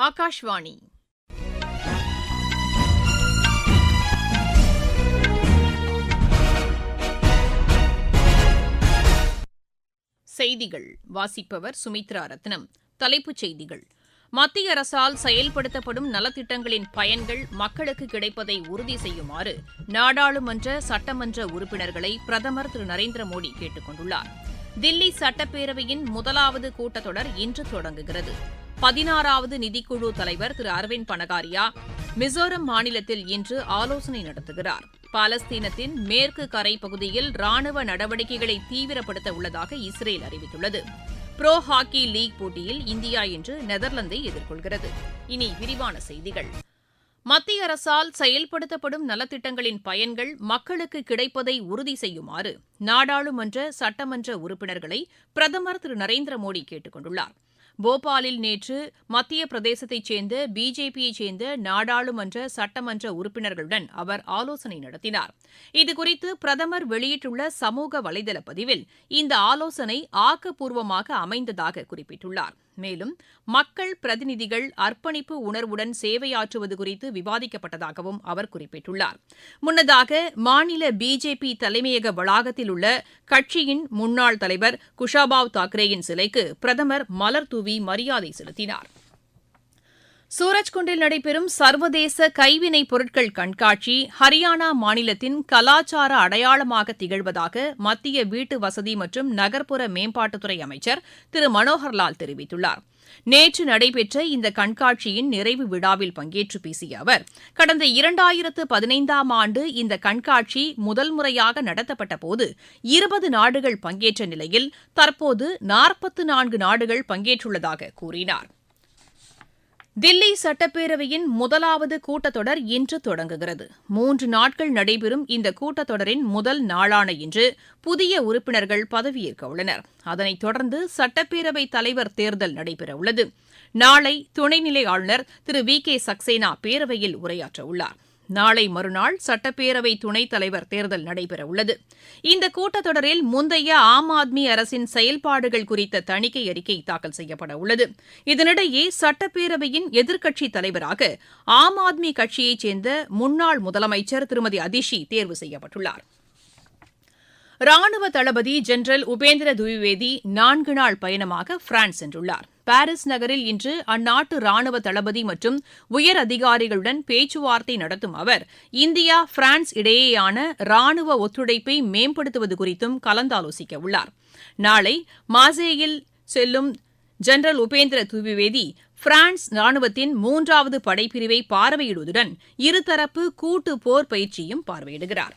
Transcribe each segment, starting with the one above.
ஆகாஷ்வாணி. செய்திகள். வாசிப்பவர் சுமித்ரா ரத்னம். தலைப்புச் செய்திகள். மத்திய அரசால் செயல்படுத்தப்படும் நலத்திட்டங்களின் பயன்கள் மக்களுக்கு கிடைப்பதை உறுதி செய்யுமாறு நாடாளுமன்ற சட்டமன்ற உறுப்பினர்களை பிரதமர் திரு. நரேந்திர மோடி கேட்டுக் கொண்டுள்ளார். தில்லி சட்டப்பேரவையின் முதலாவது கூட்டத்தொடர் இன்று தொடங்குகிறது. பதினாறாவது நிதிக்குழு தலைவர் திரு அரவிந்த் பனகாரியா மிசோரம் மாநிலத்தில் இன்று ஆலோசனை நடத்துகிறார். பாலஸ்தீனத்தின் மேற்கு கரை பகுதியில் ராணுவ நடவடிக்கைகளை தீவிரப்படுத்த உள்ளதாக இஸ்ரேல் அறிவித்துள்ளது. புரோ ஹாக்கி லீக் போட்டியில் இந்தியா இன்று நெதர்லாந்தை எதிர்கொள்கிறது. இனி விரிவான செய்திகள். மத்திய அரசால் செயல்படுத்தப்படும் நலத்திட்டங்களின் பயன்கள் மக்களுக்கு கிடைப்பதை உறுதி செய்யுமாறு நாடாளுமன்ற சட்டமன்ற உறுப்பினர்களை பிரதமர் திரு நரேந்திர மோடி கேட்டுக் கொண்டுள்ளாா் போபாலில் நேற்று மத்திய பிரதேசத்தைச் சேர்ந்த பிஜேபியைச் சேர்ந்த நாடாளுமன்ற சட்டமன்ற உறுப்பினர்களுடன் அவர் ஆலோசனை நடத்தினார். இதுகுறித்து பிரதமர் வெளியிட்டுள்ள சமூக வலைதள பதிவில் இந்த ஆலோசனை ஆக்கப்பூர்வமாக அமைந்ததாக குறிப்பிட்டுள்ளார். மேலும் மக்கள் பிரதிநிதிகள் அர்ப்பணிப்பு உணர்வுடன் சேவையாற்றுவது குறித்து விவாதிக்கப்பட்டதாகவும் அவர் குறிப்பிட்டுள்ளார். முன்னதாக மாநில பிஜேபி தலைமையக வளாகத்தில் உள்ள கட்சியின் முன்னாள் தலைவர் குஷாபாவ் தாக்கரேயின் சிலைக்கு பிரதமர் மலர் தூவி மரியாதை செலுத்தினார். சூரஜ்குண்டில் நடைபெறும் சர்வதேச கைவினைப் பொருட்கள் கண்காட்சி ஹரியானா மாநிலத்தின் கலாச்சார அடையாளமாக திகழ்வதாக மத்திய வீட்டு வசதி மற்றும் நகர்ப்புற மேம்பாட்டுத்துறை அமைச்சர் திரு மனோகர்லால் தெரிவித்துள்ளார். நேற்று நடைபெற்ற இந்த கண்காட்சியின் நிறைவு விழாவில் பங்கேற்று பேசிய அவர் கடந்த இரண்டாயிரத்து பதினைந்தாம் ஆண்டு இந்த கண்காட்சி முதல் முறையாக நடத்தப்பட்ட போது இருபது நாடுகள் பங்கேற்ற நிலையில் தற்போது நாற்பத்து நான்கு நாடுகள் பங்கேற்றுள்ளதாக கூறினார். தில்லி சட்டப்பேரவையின் முதலாவது கூட்டத்தொடர் இன்று தொடங்குகிறது. மூன்று நாட்கள் நடைபெறும் இந்த கூட்டத்தொடரின் முதல் நாளான இன்று புதிய உறுப்பினர்கள் பதவியேற்க உள்ளனர். அதனைத் தொடர்ந்து சட்டப்பேரவை தலைவர் தேர்தல் நடைபெற உள்ளது. நாளை துணைநிலை ஆளுநர் திரு வி கே சக்சேனா பேரவையில் உரையாற்ற உள்ளார். நாளை மறுநாள் சட்டப்பேரவை துணைத் தலைவர் தேர்தல் நடைபெறவுள்ளது. இந்த கூட்டத்தொடரில் முந்தைய ஆம் ஆத்மி அரசின் செயல்பாடுகள் குறித்த தணிக்கை அறிக்கை தாக்கல் செய்யப்பட உள்ளது இதனிடையே சட்டப்பேரவையின் எதிர்க்கட்சித் தலைவராக ஆம் ஆத்மி கட்சியைச் சேர்ந்த முன்னாள் முதலமைச்சர் திருமதி அதிஷி தேர்வு செய்யப்பட்டுள்ளார். ராணுவ தளபதி ஜெனரல் உபேந்திர துவிவேதி நான்கு நாள் பயணமாக பிரான்ஸ் சென்றுள்ளார். பாரிஸ் நகரில் இன்று அந்நாட்டு ராணுவ தளபதி மற்றும் உயர் அதிகாரிகளுடன் பேச்சுவார்த்தை நடத்தும் அவர் இந்தியா பிரான்ஸ் இடையேயான ராணுவ ஒத்துழைப்பை மேம்படுத்துவது குறித்தும் கலந்தாலோசிக்க உள்ளார். நாளை மாசேயில் செல்லும் ஜெனரல் உபேந்திர துவிவேதி பிரான்ஸ் ராணுவத்தின் மூன்றாவது படைப்பிரிவை பார்வையிடுவதுடன் இருதரப்பு கூட்டு போர் பயிற்சியும் பார்வையிடுகிறார்.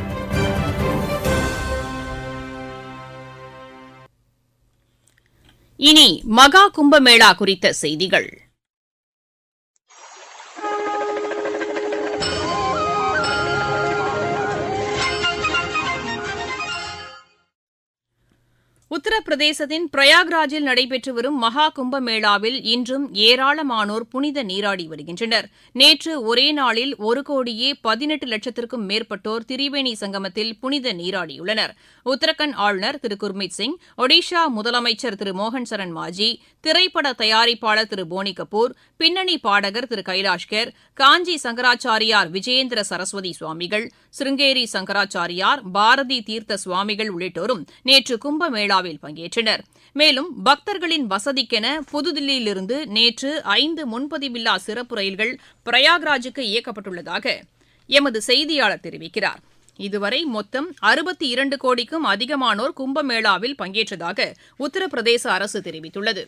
இனி மகா கும்பமேளா குறித்த செய்திகள். உத்தரப்பிரதேசத்தின் பிரயாக்ராஜில் நடைபெற்று வரும் மகா கும்பமேளாவில் இன்றும் ஏராளமானோர் புனித நீராடி வருகின்றனர். நேற்று ஒரே நாளில் ஒரு கோடியே பதினெட்டு லட்சத்திற்கும் மேற்பட்டோர் திரிவேணி சங்கமத்தில் புனித நீராடியுள்ளனர். உத்தரகண்ட் ஆளுநர் திரு குர்மித் சிங் ஒடிஷா முதலமைச்சர் திரு மோகன் சரண் மாஜி திரைப்பட தயாரிப்பாளர் திரு போனி கபூர் பின்னணி பாடகர் திரு கைலாஷ்கர் காஞ்சி சங்கராச்சாரியார் விஜயேந்திர சரஸ்வதி சுவாமிகள் சிருங்கேரி சங்கராச்சாரியார் பாரதி தீர்த்த சுவாமிகள் உள்ளிட்டோரும் நேற்று கும்பமேளாவில் பங்கேற்றனர். மேலும் பக்தர்களின் வசதிக்கென புதுதில்லியிலிருந்து நேற்று ஐந்து முன்பதிவில்லா சிறப்பு ரயில்கள் பிரயாக்ராஜுக்கு இயக்கப்பட்டுள்ளதாக எமது செய்தியாளர் தெரிவிக்கிறார். இதுவரை மொத்தம் அறுபத்தி இரண்டு கோடிக்கும் அதிகமானோர் கும்பமேளாவில் பங்கேற்றதாக உத்தரப்பிரதேச அரசு தெரிவித்துள்ளது.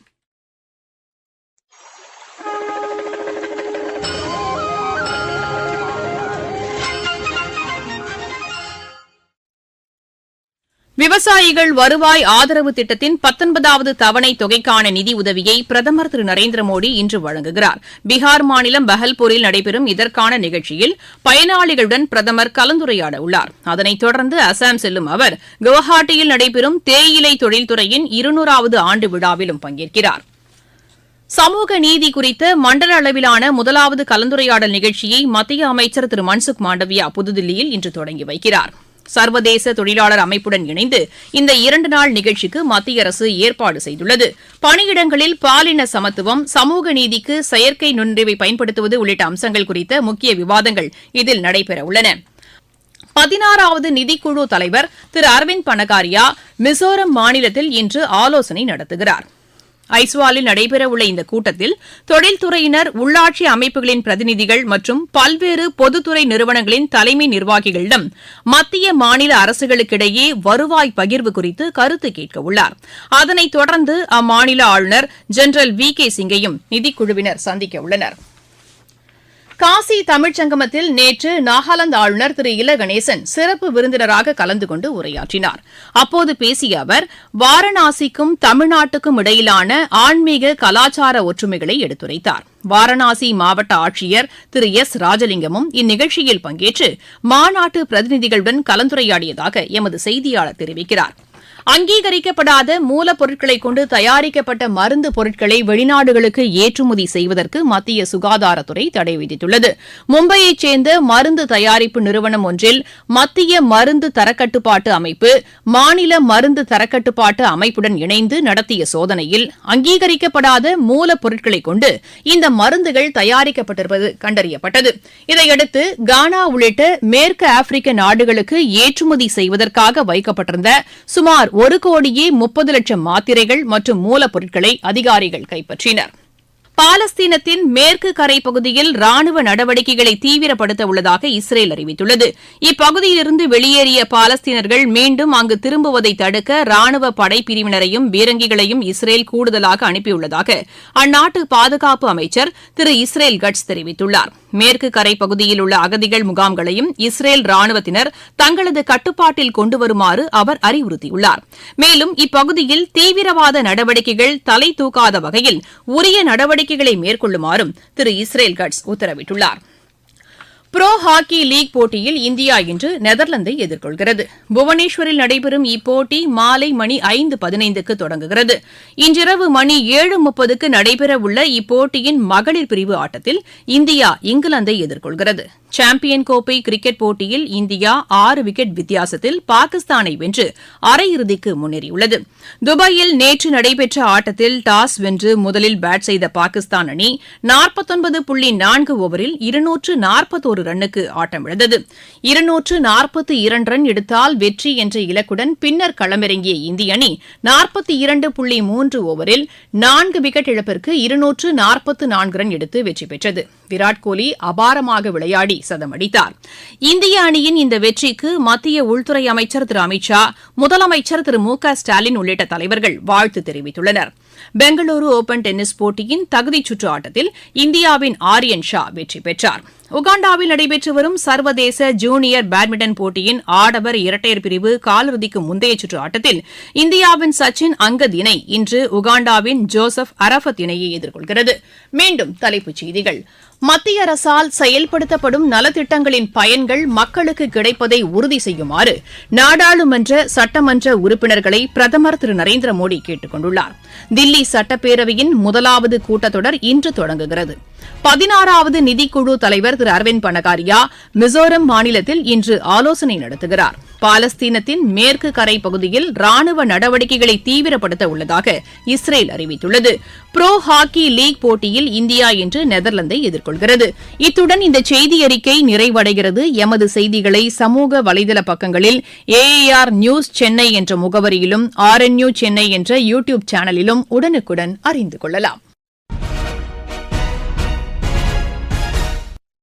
விவசாயிகள் வருவாய் ஆதரவு திட்டத்தின் பத்தொன்பதாவது தவணை தொகைக்கான நிதி உதவியை பிரதமர் திரு. நரேந்திர மோடி இன்று வழங்குகிறார். பீகார் மாநிலம் பஹல்பூரில் நடைபெறும் இதற்கான நிகழ்ச்சியில் பயனாளிகளுடன் பிரதமர் கலந்துரையாட உள்ளார் அதனைத் தொடர்ந்து அசாம் செல்லும் அவர் குவஹாட்டியில் நடைபெறும் தேயிலை தொழில்துறையின் இருநூறாவது ஆண்டு விழாவிலும் பங்கேற்கிறார். சமூக நீதி குறித்த மண்டல அளவிலான முதலாவது கலந்துரையாடல் நிகழ்ச்சியை மத்திய அமைச்சர் திரு. மன்சுக் மாண்டவியா புதுதில்லியில் இன்று தொடங்கி வைக்கிறார். சர்வதேச தொழிலாளர் அமைப்புடன் இணைந்து இந்த இரண்டு நாள் நிகழ்ச்சிக்கு மத்திய அரசு ஏற்பாடு செய்துள்ளது. பணியிடங்களில் பாலின சமத்துவம் சமூக நீதிக்கு செயற்கை நுண்ணறிவை பயன்படுத்துவது உள்ளிட்ட அம்சங்கள் குறித்த முக்கிய விவாதங்கள் இதில் நடைபெறவுள்ளன பதினாறாவது நிதிக்குழு தலைவர் திரு அரவிந்த் பனகாரியா மிசோரம் மாநிலத்தில் இன்று ஆலோசனை நடத்துகிறார். ஐஸ்வாலில் நடைபெறவுள்ள இந்த கூட்டத்தில் தொழில்துறையினர் உள்ளாட்சி அமைப்புகளின் பிரதிநிதிகள் மற்றும் பல்வேறு பொதுத்துறை நிறுவனங்களின் தலைமை நிர்வாகிகளிடம் மத்திய மாநில அரசுகளுக்கிடையே வருவாய் பகிர்வு குறித்து கருத்து கேட்க உள்ளார். அதனைத் தொடர்ந்து அம்மாநில ஆளுநர் ஜெனரல் வி கே சிங்கையும் நிதிக்குழுவினர் சந்திக்க உள்ளனா் காசி தமிழ்ச்சங்கமத்தில் நேற்று நாகாலாந்து ஆளுநர் திரு இல கணேசன் சிறப்பு விருந்தினராக கலந்து கொண்டு உரையாற்றினார். அப்போது பேசிய அவர் வாரணாசிக்கும் தமிழ்நாட்டுக்கும் இடையிலான ஆன்மீக கலாச்சார ஒற்றுமைகளை எடுத்துரைத்தார். வாரணாசி மாவட்ட ஆட்சியர் திரு எஸ். ராஜலிங்கமும் இந்நிகழ்ச்சியில் பங்கேற்று மாநாட்டு பிரதிநிதிகளுடன் கலந்துரையாடியதாக எமது செய்தியாளர் தெரிவிக்கிறார். அங்கீகரிக்கப்படாத மூலப்பொருட்களை கொண்டு தயாரிக்கப்பட்ட மருந்து பொருட்களை வெளிநாடுகளுக்கு ஏற்றுமதி செய்வதற்கு மத்திய சுகாதாரத்துறை தடை விதித்துள்ளது. மும்பையைச் சேர்ந்த மருந்து தயாரிப்பு நிறுவனம் ஒன்றில் மத்திய மருந்து தரக்கட்டுப்பாட்டு அமைப்பு மாநில மருந்து தரக்கட்டுப்பாட்டு அமைப்புடன் இணைந்து நடத்திய சோதனையில் அங்கீகரிக்கப்படாத மூலப்பொருட்களை கொண்டு இந்த மருந்துகள் தயாரிக்கப்பட்டிருப்பது கண்டறியப்பட்டது. இதையடுத்து கானா உள்ளிட்ட மேற்கு ஆப்பிரிக்க நாடுகளுக்கு ஏற்றுமதி செய்வதற்காக வைக்கப்பட்டிருந்த சுமார் ஒரு கோடியே முப்பது லட்சம் மாத்திரைகள் மற்றும் மூலப்பொருட்களை அதிகாரிகள் கைப்பற்றினர். பாலஸ்தீனத்தின் மேற்கு கரை பகுதியில் ராணுவ நடவடிக்கைகளை தீவிரப்படுத்த உள்ளதாக இஸ்ரேல் அறிவித்துள்ளது. இப்பகுதியிலிருந்து வெளியேறிய பாலஸ்தீனர்கள் மீண்டும் அங்கு திரும்புவதை தடுக்க ராணுவ படைப்பிரிவினரையும் பீரங்கிகளையும் இஸ்ரேல் கூடுதலாக அனுப்பியுள்ளதாக அந்நாட்டு பாதுகாப்பு அமைச்சர் திரு இஸ்ரேல் கட்ஸ் தெரிவித்துள்ளார். மேற்கு கரை பகுதியில் உள்ள அகதிகள் முகாம்களையும் இஸ்ரேல் ராணுவத்தினர் தங்களது கட்டுப்பாட்டில் கொண்டு வருமாறு அவர் அறிவுறுத்தியுள்ளார். மேலும் இப்பகுதியில் தீவிரவாத நடவடிக்கைகள் தலை தூக்காத வகையில் உரிய நடவடிக்கை நடவடிக்கைகளை மேற்கொள்ளுமாறும் திரு இஸ்ரேல் கட்ஸ் உத்தரவிட்டுள்ளார். புரோ ஹாக்கி லீக் போட்டியில் இந்தியா இன்று நெதர்லாந்தை எதிர்கொள்கிறது. புவனேஸ்வரில் நடைபெறும் இப்போட்டி மாலை மணி ஐந்து பதினைந்துக்கு தொடங்குகிறது. இன்றிரவு மணி ஏழு முப்பதுக்கு நடைபெறவுள்ள இப்போட்டியின் மகளிர் பிரிவு ஆட்டத்தில் இந்தியா இங்கிலாந்தை எதிர்கொள்கிறது. சாம்பியன் கோப்பை கிரிக்கெட் போட்டியில் இந்தியா ஆறு விக்கெட் வித்தியாசத்தில் பாகிஸ்தானை வென்று அரையிறுதிக்கு முன்னேறியுள்ளது. துபாயில் நேற்று நடைபெற்ற ஆட்டத்தில் டாஸ் வென்று முதலில் பேட் செய்த பாகிஸ்தான் அணி நாற்பத்தொன்பது புள்ளி நான்கு ஓவரில் இருநூற்று நாற்பத்தோரு ரன்னுக்கு ஆட்டமிழந்தது இருநூற்று நாற்பத்தி இரண்டு ரன் எடுத்தால் வெற்றி என்ற இலக்குடன் பின்னர் களமிறங்கிய இந்திய அணி நாற்பத்தி இரண்டு புள்ளி மூன்று ஓவரில் நான்கு விக்கெட் இழப்பிற்கு இருநூற்று நாற்பத்து நான்கு ரன் எடுத்து வெற்றி பெற்றது. விராட் கோலி அபாரமாக விளையாடி சதம் அடித்தார் இந்திய அணியின் இந்த வெற்றிக்கு மத்திய உள்துறை அமைச்சர் திரு அமித் ஷா முதலமைச்சர் திரு மு க ஸ்டாலின் உள்ளிட்ட தலைவர்கள் வாழ்த்து தெரிவித்துள்ளனர். பெங்களூரு ஓபன் டென்னிஸ் போட்டியின் தகுதிச் சுற்று ஆட்டத்தில் இந்தியாவின் ஆரியன் ஷா வெற்றி பெற்றார். உகாண்டாவில் நடைபெற்று வரும் சர்வதேச ஜூனியர் பேட்மிண்டன் போட்டியின் ஆடவர் இரட்டையர் பிரிவு காலிறுதிக்கு முந்தைய சுற்று ஆட்டத்தில் இந்தியாவின் சச்சின் அங்கத் இணை இன்று உகாண்டாவின் ஜோசப் அரஃபத் இணையை எதிர்கொள்கிறது. மீண்டும் தலைப்புச் செய்திகள். மத்திய அரசால் செயல்படுத்தப்படும் நலத்திட்டங்களின் பயன்கள் மக்களுக்கு கிடைப்பதை உறுதி செய்யுமாறு நாடாளுமன்ற சட்டமன்ற உறுப்பினர்களை பிரதமர் திரு நரேந்திர மோடி கேட்டுக் கொண்டுள்ளார் தில்லி சட்டப்பேரவையின் முதலாவது கூட்டத்தொடர் இன்று தொடங்குகிறது. பதினாறாவது நிதிக்குழு தலைவர் திரு அரவிந்த் பனகாரியா மிசோரம் மாநிலத்தில் இன்று ஆலோசனை நடத்துகிறார். பாலஸ்தீனத்தின் மேற்கு கரை பகுதியில் ராணுவ நடவடிக்கைகளை தீவிரப்படுத்த உள்ளதாக இஸ்ரேல் அறிவித்துள்ளது. புரோ ஹாக்கி லீக் போட்டியில் இந்தியா இன்று நெதர்லாந்தை எதிர்கொள்கிறது. இத்துடன் இந்த செய்தி அறிக்கை நிறைவடைகிறது. எமது செய்திகளை சமூக வலைதள பக்கங்களில் ஏஏஆர் நியூஸ் சென்னை என்ற முகவரியிலும் ஆர் என் சென்னை என்ற யூ டியூப் சேனலிலும் உடனுக்குடன் அறிந்து கொள்ளலாம்.